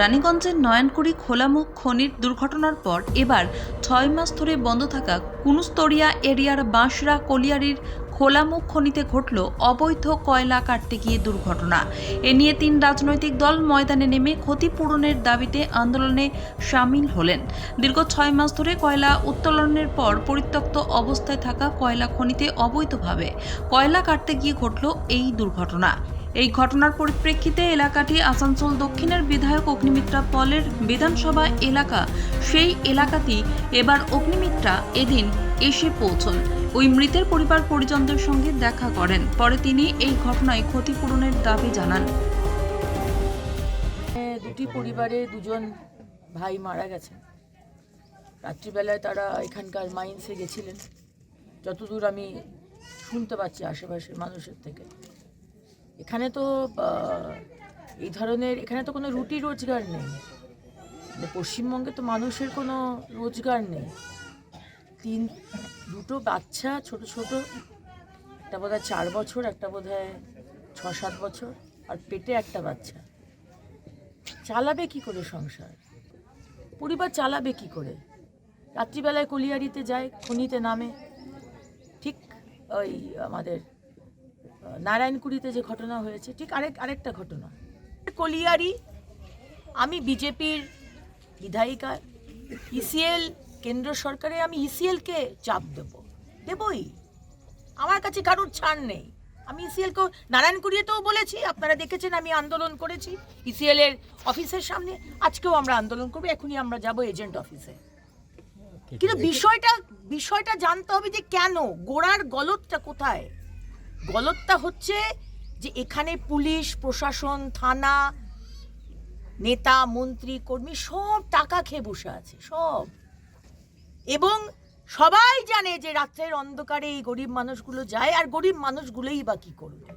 রানীগঞ্জের নয়নকুড়ি খোলামুখ খনির দুর্ঘটনার পর এবার ছয় মাস ধরে বন্ধ থাকা কুনুস্তরিয়া এরিয়ার বাঁশরা কলিয়ারির খোলামুখ খনিতে ঘটল অবৈধ কয়লা কাটতে গিয়ে দুর্ঘটনা। এ নিয়ে তিন রাজনৈতিক দল ময়দানে নেমে ক্ষতিপূরণের দাবিতে আন্দোলনে সামিল হলেন। দীর্ঘ ছয় মাস ধরে কয়লা উত্তোলনের পর পরিত্যক্ত অবস্থায় থাকা কয়লা খনিতে অবৈধভাবে কয়লা কাটতে গিয়ে ঘটল এই দুর্ঘটনা। এই ঘটনার পরিপ্রেক্ষিতে এলাকাটি আসানসোল দক্ষিণের বিধায়ক অগ্নিমিত্রা পলের বিধানসভা এলাকা, সেই এলাকাটি এবার অগ্নিমিত্রা এদিন এসে পৌঁছন। ওই মৃতের পরিবার পরিজনদের সঙ্গে দেখা করেন। পরে তিনি এই ঘটনায় ক্ষতিপূরণের দাবি জানান। দুটি পরিবারে দুজন ভাই মারা গেছেন। রাত্রিবেলায় তারা এখানকার মাইন্সে গেছিলেন। যতদূর আমি শুনতে পাচ্ছি আশেপাশের মানুষের থেকে। এখানে তো এই ধরনের, এখানে তো কোনো রুটি রোজগার নেই। মানে পশ্চিমবঙ্গে তো মানুষের কোনো রোজগার নেই। তিন, দুটো বাচ্চা, ছোট ছোট, একটা বোধ হয় চার বছর, একটা বোধ হয় ছ সাত বছর, আর পেটে একটা বাচ্চা। চালাবে কি করে সংসার? পরিবার চালাবে কি করে? রাত্রিবেলায় কলিয়ারিতে যায়, খনিতে নামে। ঠিক ওই আমাদের নারায়ণকুড়িতে যে ঘটনা হয়েছে, ঠিক আরেক, আরেকটা ঘটনা। কলিয়ারি, আমি বিজেপির বিধায়িকা, ইসিএল কেন্দ্র সরকারে আমি ইসিএলকে চাপ দেব। দেবই। আমার কাছে কারোর ছাড় নেই। আমি ইসিএল কে নারায়ণকুড়িয়েতেও বলেছি, আপনারা দেখেছেন আমি আন্দোলন করেছি, ইসিএলের অফিসের সামনে। আজকেও আমরা আন্দোলন করব, এখনই আমরা যাব এজেন্ট অফিসে। কিন্তু বিষয়টা বিষয়টা জানতে হবে যে কেন, গোড়ার গলতটা কোথায়? গলতটা হচ্ছে যে এখানে পুলিশ, প্রশাসন, থানা, নেতা, মন্ত্রী, কর্মী সব টাকা খেয়ে বসে আছে, সব। এবং সবাই জানে যে রাত্রের অন্ধকারে এই গরিব মানুষগুলো যায়, আর গরিব মানুষগুলোই বা কী করবে?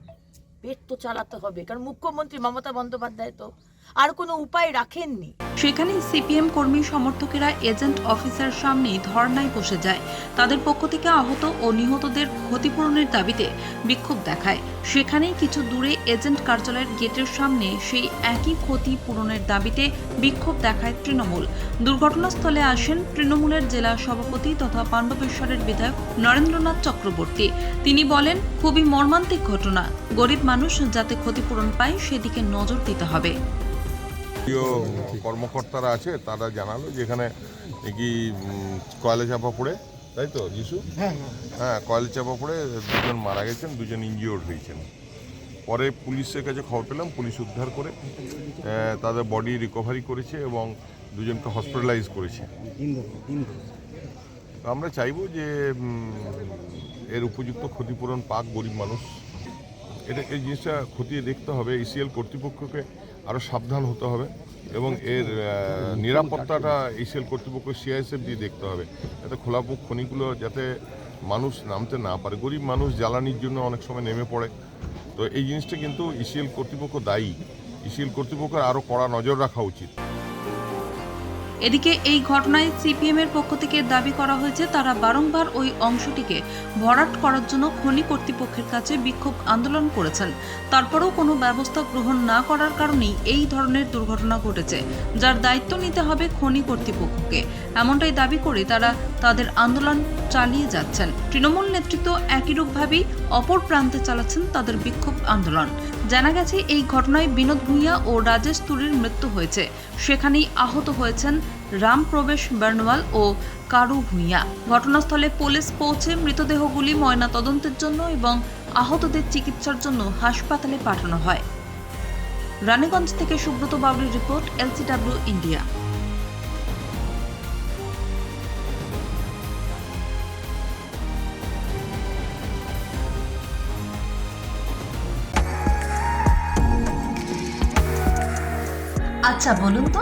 পেট তো চালাতে হবে, কারণ মুখ্যমন্ত্রী মমতা বন্দ্যোপাধ্যায় তো আর কোনো উপায় রাখেননি। সেখানে সিপিএম কর্মী সমর্থকেরা এজেন্ট অফিসের সামনে ধর্নায় বসে যায়। তাদের পক্ষ থেকে আহত ও নিহতদের ক্ষতিপূরণের দাবিতে বিক্ষোভ দেখায়। সেখানেই কিছু দূরে এজেন্ট কার্যালয়ের গেটের সামনে সেই একই ক্ষতি পূরণের দাবিতে বিক্ষোভ দেখায় তৃণমূল। দুর্ঘটনাস্থলে আসেন তৃণমূলের জেলা সভাপতি তথা পাণ্ডবেশ্বরের বিধায়ক নরেন্দ্রনাথ চক্রবর্তী। তিনি বলেন, খুবই মর্মান্তিক ঘটনা। গরিব মানুষ যাতে ক্ষতিপূরণ পায়, সেদিকে নজর দিতে হবে। কর্মকর্তারা আছে তারা জানালো যে এখানে কি কয়লা চাপা পড়ে তাই তো যিশু? হ্যাঁ কয়লা চাপা পড়ে দুজন মারা গেছেন দুজন ইনজিওর্ড হয়েছেন। পরে পুলিশের কাছে খবর পেলাম পুলিশ উদ্ধার করে তাদের বডি রিকভারি করেছে এবং দুজনকে হসপিটালাইজ করেছে। আমরা চাইব যে এর উপযুক্ত ক্ষতিপূরণ পাক গরিব মানুষ। এটা এই জিনিসটা খতিয়ে দেখতে হবে ইসিএল কর্তৃপক্ষকে আরও সাবধান হতে হবে এবং এর নিরাপত্তাটা ইসিএল কর্তৃপক্ষ সিআইএসএফ দিয়ে দেখতে হবে। যাতে খোলাপুক খনিগুলো যাতে মানুষ নামতে না পারে। গরিব মানুষ জ্বালানির জন্য অনেক সময় নেমে পড়ে। তো এই জিনিসটা কিন্তু ইসিএল কর্তৃপক্ষ দায়ী। ইসিএল কর্তৃপক্ষের আরও কড়া নজর রাখা উচিত। এদিকে এই ঘটনায় সিপিএম এর পক্ষ থেকে দাবি করা হয়েছে, তারা বারংবার ওই অংশটিকে ভরাট করার জন্য খনি কর্তৃপক্ষের কাছে বিক্ষোভ আন্দোলন করেছেন। তারপরেও কোনো ব্যবস্থা গ্রহণ না করার কারণেই এই ধরনের দুর্ঘটনা ঘটেছে, যার দায়িত্ব নিতে হবে খনি কর্তৃপক্ষকে। এমনটাই দাবি করে তারা তাদের আন্দোলন চালিয়ে যাচ্ছেন। তৃণমূল নেতৃত্ব একই রূপভাবেই অপর প্রান্তে চালাচ্ছেন তাদের বিক্ষোভ আন্দোলন। জানা গেছে, এই ঘটনায় বিনোদ ভূঁইয়া ও রাজেশ তুরির মৃত্যু হয়েছে। সেখানেই আহত হয়েছেন রাম প্রবেশ বর্ণওয়াল ও কারু ভূঁইয়া। ঘটনাস্থলে পুলিশ পৌঁছে মৃতদেহগুলি ময়না তদন্তের জন্য এবং আহতদের চিকিৎসার জন্য হাসপাতালে পাঠানো হয়। রানীগঞ্জ থেকে সুব্রত বাবুর রিপোর্ট, এলসিডব্লিউ ইন্ডিয়া। আচ্ছা বলুন তো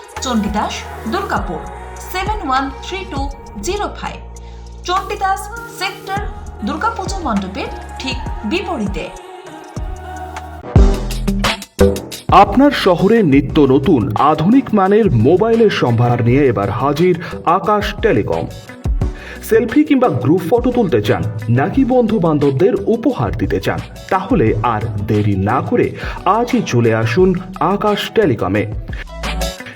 Chandidas Durgapur seven one three two zero five Chandidas sector, Durga Puja মণ্ডপের ঠিক বিপরীতে। আপনার শহরে নিত্য নতুন, আধুনিক মানের মোবাইলের সম্ভার নিয়ে এবার হাজির আকাশ টেলিকম। সেলফি কিংবা গ্রুপ ফটো তুলতে চান, নাকি বন্ধু বান্ধবদের উপহার দিতে চান, তাহলে আর দেরি না করে আজই চলে আসুন আকাশ টেলিকমে।